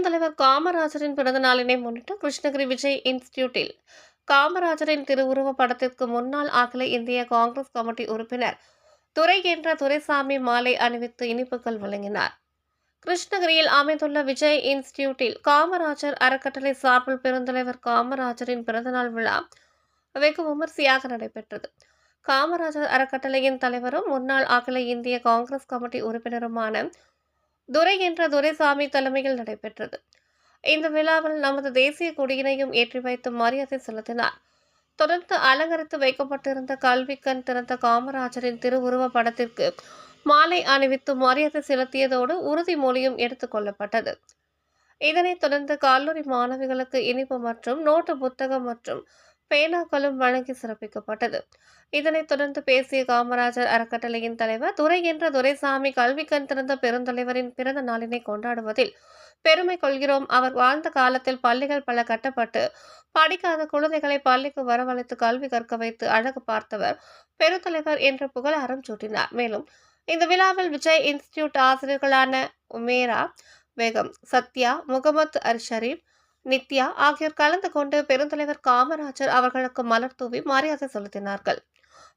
பெருந்தலைவர் காமராஜரின் பிறந்த நாளினை முன்னிட்டு கிருஷ்ணகிரி விஜய் இன்ஸ்டிடியூட்டில் காமராஜரின் திருவுருவ படத்திற்கு முன்னாள் அகில இந்திய காங்கிரஸ் கமிட்டி உறுப்பினர் துரை என்ற துரைசாமி மாலை அணிவித்து இனிப்புகள் வழங்கினார். கிருஷ்ணகிரியில் அமைந்துள்ள விஜய் இன்ஸ்டிடியூட்டில் காமராஜர் அறக்கட்டளை சார்பில் பெருந்தலைவர் காமராஜரின் பிறந்தநாள் விழா வெகு விமர்சையாக நடைபெற்றது. காமராஜர் அறக்கட்டளையின் தலைவரும் முன்னாள் அகில இந்திய காங்கிரஸ் கமிட்டி உறுப்பினருமான துரை என்ற துரைசாமி தலைமையில் நடைபெற்றது. இந்த விழாவில் நமது தேசிய கொடியினையும் ஏற்றி வைத்து மரியாதை செலுத்தினார். தொடர்ந்து அலங்கரித்து வைக்கப்பட்டிருந்த கல்விக்கண் திறந்த காமராஜரின் திருவுருவ படத்திற்கு மாலை அணிவித்து மரியாதை செலுத்தியதோடு உறுதிமொழியும் எடுத்துக் கொள்ளப்பட்டது. இதனைத் தொடர்ந்து கல்லூரி மாணவிகளுக்கு இனிப்பு மற்றும் நோட்டு புத்தகம் மற்றும் பேனாக்களும் வழங்கி சிறப்பிக்கப்பட்டது. இதனைத் தொடர்ந்து பேசிய காமராஜர் அறக்கட்டளையின் தலைவர் துரை என்ற துரைசாமி கல்வி கண் திறந்த பெருந்தலைவரின் பிறந்த நாளினை கொண்டாடுவதில் பெருமை கொள்கிறோம். அவர் வாழ்ந்த காலத்தில் பள்ளிகள் பல கட்டப்பட்டு படிக்காத குழந்தைகளை பள்ளிக்கு வரவழைத்து கல்வி கற்க வைத்து அழகு பார்த்தவர் பெருந்தலைவர் என்ற புகழாரம் சூட்டினார். மேலும் இந்த விழாவில் விஜய் இன்ஸ்டிடியூட் ஆசிரியர்களான உமேரா பேகம் சத்யா முகமது அர் ஷரீப் நித்யா ஆகியோர் கலந்து கொண்டு பெருந்தலைவர் காமராஜர் அவர்களுக்கு மலர் தூவி மரியாதை செலுத்தினார்கள்.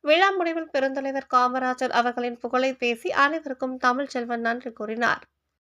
விழா முடிவில் பெருந்தலைவர் காமராஜர் அவர்களின் புகழை பேசி அனைவருக்கும் தமிழ் செல்வன் நன்றி கூறினார்.